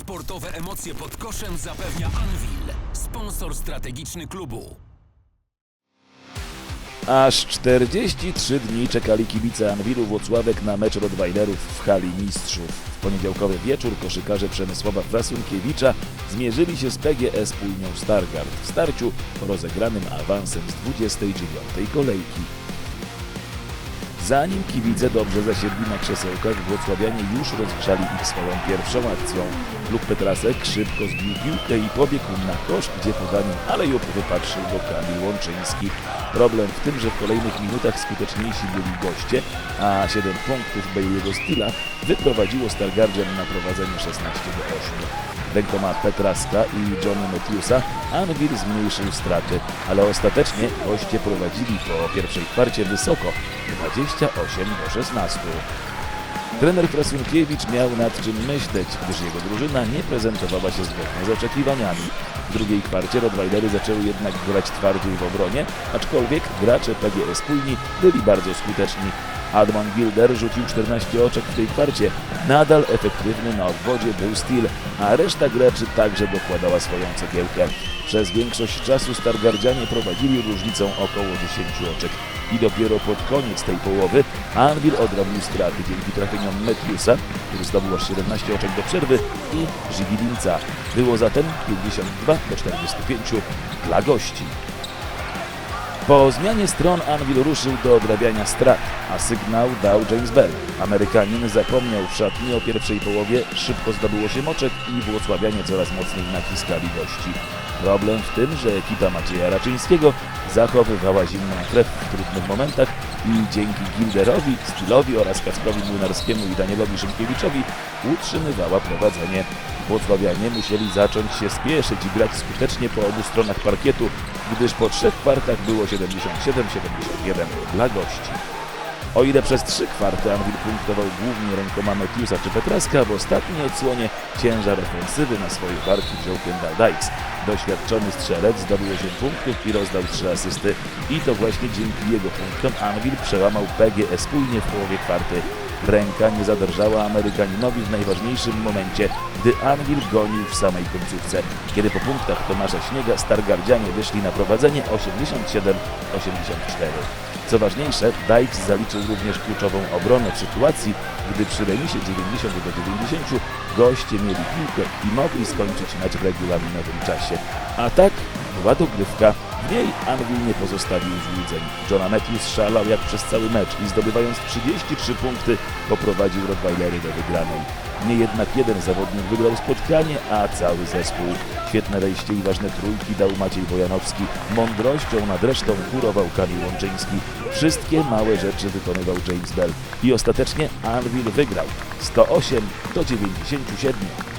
Sportowe emocje pod koszem zapewnia Anvil, sponsor strategiczny klubu. Aż 43 dni czekali kibice Anwilu Włocławek na mecz Rottweilerów w hali mistrzów. W poniedziałkowy wieczór koszykarze Przemysława Frasunkiewicza zmierzyli się z PGS Pólnią Stargard w starciu rozegranym awansem z 29 kolejki. Zanim kibice dobrze zasiedli na krzesełkach, włocławianie już rozgrzali ich swoją pierwszą akcją. Lub Petrasek szybko zbił piłkę i pobiegł na kosz, gdzie podaniem alejop wypatrzył go Kamil Łączyński. Problem w tym, że w kolejnych minutach skuteczniejsi byli goście, a 7 punktów Bailey'ego styla wyprowadziło Stargardzian na prowadzenie 16 do 8. Rękoma Petraska i Johnny Matthewsa Anvil zmniejszył straty, ale ostatecznie goście prowadzili po pierwszej kwarcie wysoko 28 do 16. Trener Krasunkiewicz miał nad czym myśleć, gdyż jego drużyna nie prezentowała się zgodnie z oczekiwaniami. W drugiej kwarcie Rottweilery zaczęły jednak grać twardziej w obronie, aczkolwiek gracze PGS Pólni byli bardzo skuteczni. Adman Gilder rzucił 14 oczek w tej kwarcie. Nadal efektywny na obwodzie był Steel, a reszta graczy także dokładała swoją cegiełkę. Przez większość czasu Stargardzianie prowadzili różnicą około 10 oczek i dopiero pod koniec tej połowy Anvil odrobił straty dzięki trafieniom Matthewsa, który zdobył aż 17 oczek do przerwy i Żygilinca. Było zatem 52 do 45 dla gości. Po zmianie stron Anvil ruszył do odrabiania strat, a sygnał dał James Bell. Amerykanin zapomniał w szatni o pierwszej połowie, szybko zdobyło się moczek i włocławianie coraz mocniej naciskali gości. Problem w tym, że ekipa Macieja Raczyńskiego zachowywała zimną krew w trudnych momentach i dzięki Gilderowi, Stilowi oraz Kacprowi Młynarskiemu i Danielowi Szymkiewiczowi utrzymywała prowadzenie. Włocławianie musieli zacząć się spieszyć i grać skutecznie po obu stronach parkietu, gdyż po trzech kwartach było 77-71 dla gości. O ile przez trzy kwarty Anvil punktował głównie rękoma Matthewsa czy Petraska, w ostatniej odsłonie ciężar ofensywy na swoje barki wziął Kendall Dykes. Doświadczony strzelec zdobył 8 punktów i rozdał 3 asysty i to właśnie dzięki jego punktom Anvil przełamał PGS spójnie w połowie kwarty. Ręka nie zadrżała Amerykaninowi w najważniejszym momencie, gdy Anvil gonił w samej końcówce. Kiedy po punktach Tomasza Śniega Stargardzianie wyszli na prowadzenie 87-84. Co ważniejsze, Dykes zaliczył również kluczową obronę w sytuacji, gdy przy remisie 90 do 90 goście mieli piłkę i mogli skończyć mecz w regulaminowym czasie. A tak była dogrywka. W niej Anvil nie pozostawił złudzeń. Johna Matthews szalał jak przez cały mecz i zdobywając 33 punkty poprowadził Rottweilery do wygranej. Nie jednak jeden zawodnik wygrał spotkanie, a cały zespół. Świetne wejście i ważne trójki dał Maciej Bojanowski. Mądrością nad resztą kurował Kamil Łączyński. Wszystkie małe rzeczy wykonywał James Bell. I ostatecznie Anvil wygrał 108 do 97.